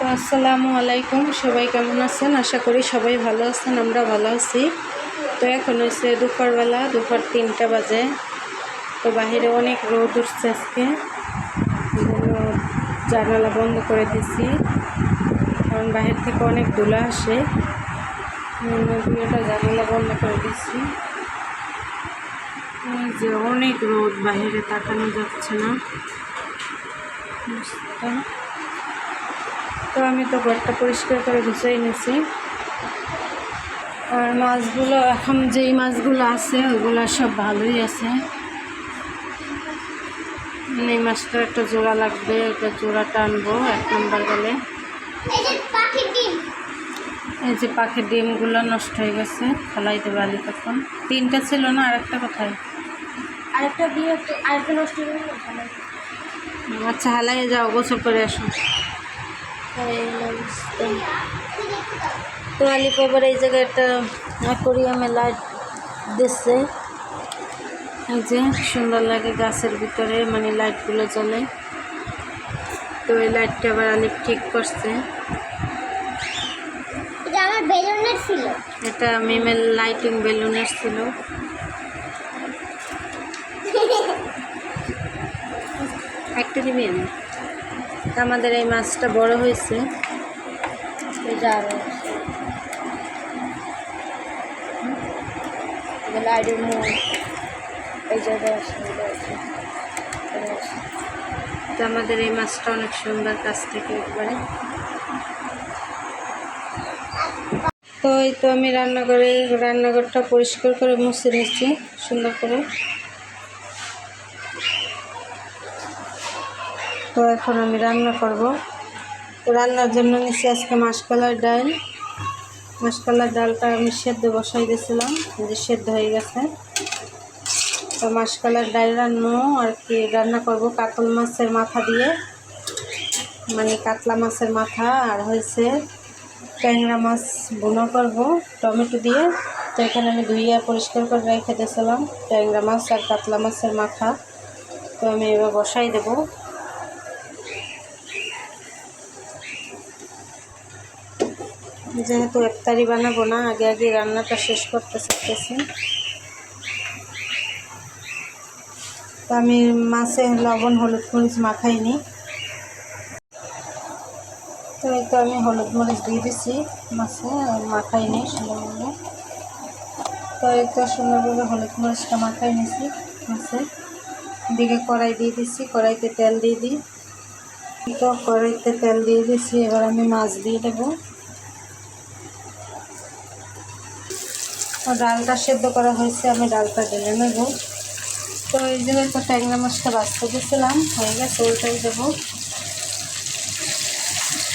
তো আসসালামু আলাইকুম, সবাই কেমন আছেন? আশা করি সবাই ভালো আছেন, আমরা ভালো আছি। তো এখন হচ্ছে দুপুরবেলা, দুপুর তিনটা বাজে। তো বাইরে অনেক রোদ উঠছে আজকে। জানালা বন্ধ করে দিছি। কারণ বাহির থেকে অনেক ধুলা আসে। দুটা জানালা বন্ধ করে দিছি। যে অনেক রোদ, বাইরে তাকানো যাচ্ছে না। তো আমি তো ঘরটা পরিষ্কার করে গুছিয়ে নিয়েছি আর মাছগুলো এখন যেই মাছগুলো আছে ওইগুলো সব ভালোই আছে। এই মাছটা একটা জোড়া লাগবে একটা জোড়া টানবো এক নম্বর গেলে। এই যে পাখির ডিমগুলো নষ্ট হয়ে গেছে ফেলাই দেবে আলি তখন। তিনটা ছিল না আর একটা কোথায়? আরেকটা দিয়ে আরেকটা নষ্ট হয়। আচ্ছা হালাই যাও গোসল করে আসো। এই অবস্থা। তো আলিপ আবার এই জায়গায় একটা অ্যাকোরিয়ামে লাইট দিচ্ছে এই যে সুন্দর লাগে গাছের ভিতরে মানে লাইটগুলো জ্বলে তো এই লাইটটা আবার আলিপ ঠিক করছে এটা মিমের লাইটিং বেলুনের ছিল একটা দিবেন তা আমাদের এই মাছটা বড় হয়েছে। এই আমাদের এই মাছটা অনেক সুন্দর কাছ থেকে একবারে। তো এই তো আমি রান্নাঘরে, রান্নাঘরটা পরিষ্কার করে মুছে নিচ্ছি সুন্দর করে। তো এখন আমি রান্না করব। রান্নার জন্য নিচ্ছি আজকে মাসকলার ডাল। মাসকলার ডালটা আমি সেদ্ধ বসাই দিয়েছিলাম যে সেদ্ধ হয়ে গেছে। তো মাসকলার ডাল রান্না, আর কি রান্না করব কাতল মাছের মাথা দিয়ে। মানে কাতলা মাছের মাথা, আর হয়েছে ট্যাংরা মাছ বোনা করব, টমেটো দিয়ে। তো এখানে আমি ধুইয়া পরিষ্কার করে রেখে দিয়েছিলাম ট্যাংরা মাছ আর কাতলা মাছের মাথা। তো আমি এবার বসাই দেব। যেহেতু একতারি বানাবো না, আগে আগে রান্নাটা শেষ করতে শিখতেছি তো আমি মাছে লবণ, হলুদ মরিচ মাখাইনি। তো এই তো আমি হলুদ মরিচ দিয়ে দিছি মাছে মাখাইনি সুন্দরভাবে। তো এই তো সুন্দরভাবে হলুদ মরিচটা মাখাই নিছি মাছে। দিকে কড়াই দিয়ে দিছি, কড়াইতে তেল দিয়ে দিই। তো কড়াইতে তেল দিয়ে দিছি, এবার আমি মাছ দিয়ে দেবো। ডালটা সেদ্ধ করা হয়েছে, আমি ডালটা ঢেলে নেব। তো এই জন্য তো ট্যাংরা মাছটা বাঁচতে দিয়েছিলাম হয়ে গেছে ওইটাই দেবো।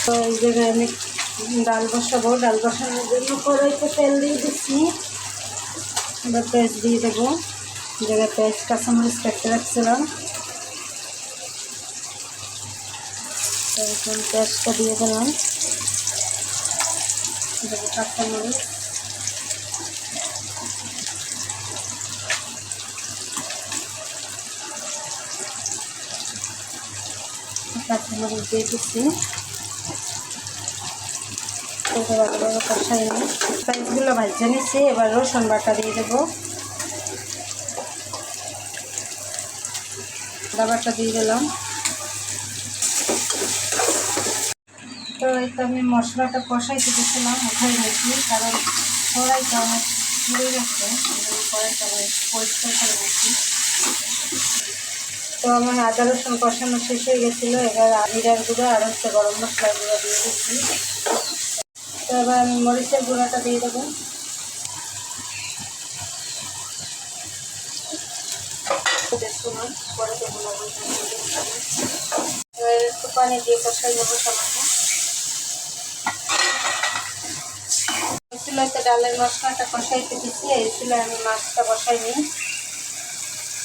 তো এই জায়গায় আমি ডাল বসাবো, ডাল বসানোর জন্য কড়াইতে তেল দিয়ে দিচ্ছি। এবার পেঁয়াজ দিয়ে দেবো। জায়গায় পেঁয়াজ, কাঁচামরিচ কেটে রাখছিলাম। পেঁয়াজটা দিয়ে দিলাম। কাঁচামরিচ। কাঁচামরিচ দিয়ে দিচ্ছি। সাইজগুলো ভাজতে নিচ্ছি, এবার রসুন বাটা দিয়ে দেবো। দাবারটা দিয়ে দিলাম। তো এই তো আমি মশলাটা কষাইতে দিয়েছিলাম, উঠাই নিয়েছি, কারণ কড়াইটা অনেক পুড়ে গেছে কড়াইটা পরিষ্কার করে নিচ্ছি। তো আমার আদা রসুন কষানো শেষ হয়ে গেছিল, এবার জিরার গুঁড়ো আর হচ্ছে গরম মশলার গুঁড়ো দিয়ে দিচ্ছি। তো এবার আমি মরিচের গুঁড়োটা দিয়ে দেবো। দেবো এবার একটু পানি দিয়ে কষাই নেব সামান্য। চুলাতে ডালের মশলাটা কষাইতে দিচ্ছি, এই চুলায় আমি মাছটা বসাই নিই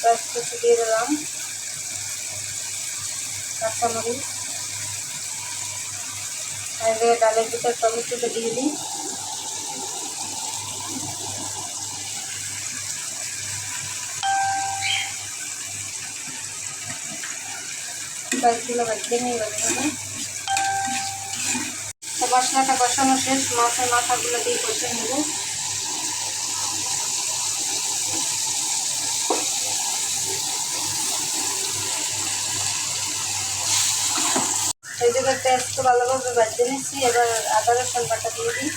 পেঁয়াজ কুচি দিয়ে দিলাম। কাঁচামরিচ এবার ডালের ভিতর টমেটোটা দিয়ে দিই। কয়েকগুলো ভাজতে নিয়ে গেছে মশলাটা কষানো শেষ, মাছের মাথাগুলো দিয়ে কষে নেব। জায়গায় পেঁয়াজটা ভালোভাবে বাজিয়ে নিচ্ছি এবার আদা, রসুন বাটা দিয়ে দিই।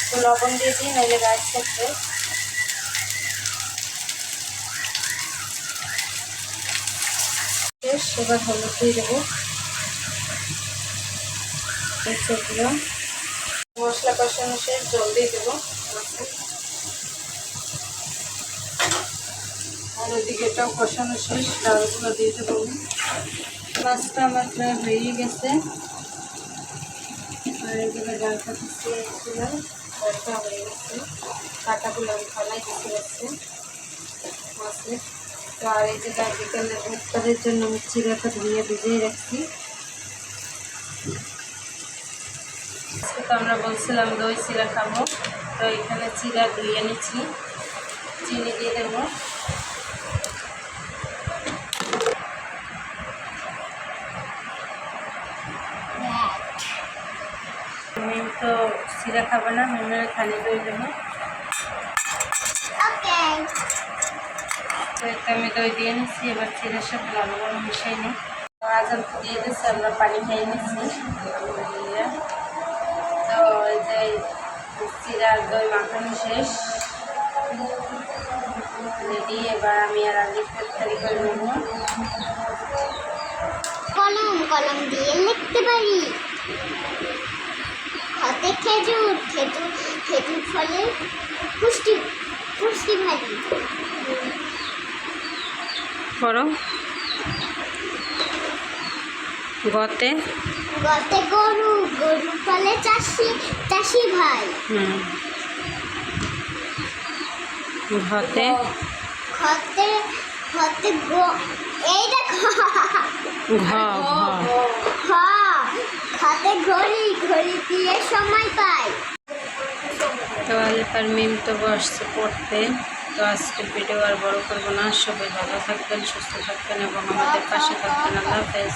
একটু লবণ দিয়ে দিই, নাহলে গাছ থাকবে এবার হলুদ দিয়ে দেবো। সেগুলো। মশলা কষানো শেষ, জল দিয়ে দেবো। আর ওইদিকে এটাও কষানো শেষ, ডালগুলো দিয়ে দেবো মাছটা আমার প্রায় হয়ে গেছে। আর এদিকে ডালটা পিছিয়ে রেখেছিলাম ডালটা হয়ে গেছে। কাটাগুলো আমি ফলাই দিতে গেছে মাছে তো আর এই যে বিকেলে ভুট্টাদের জন্য আমি চিড়াটা ধুয়ে ভিজিয়ে রাখছি। তো আমরা বলছিলাম দই চিড়া খাব, তো এখানে চিড়া ধুয়ে নিচ্ছি চিনি দিয়ে দেবো। মেম তো চিড়া খাবে না মেমের খালি দই দেবো। তো আমি দই দিয়ে নিচ্ছি এবার চিড়ের সাথে ভালোভাবে মিশাই নিই। তো আজান দিয়ে দিচ্ছি আমরা পানি খেয়ে নিচ্ছি। তো এই যে চিড়ার দই মাখানো শেষ। রেডি এবার আমি আর আগে তরকারি করে নেব। কলম কলম দিয়ে লিখতে পারি। হাতে খেজুর খেজুর খেজুর ফলে পুষ্টি পুষ্টি ভারী করো গতে গতে গরু গরু ফলে চাষি চাষি ভাই। হুম। ঘতে খতে খতে গো এই দেখো। ঘ। খাতে ঘড়ি ঘড়ি দিয়ে সময় পাই তো আলফার মিম তো বসছে পড়তে। তো আজকে ভিডিও আর বড় করব না। সবাই ভালো থাকবেন সুস্থ থাকবেন এবং আমাদের পাশে থাকবেন। আল্লাহ হাফেজ।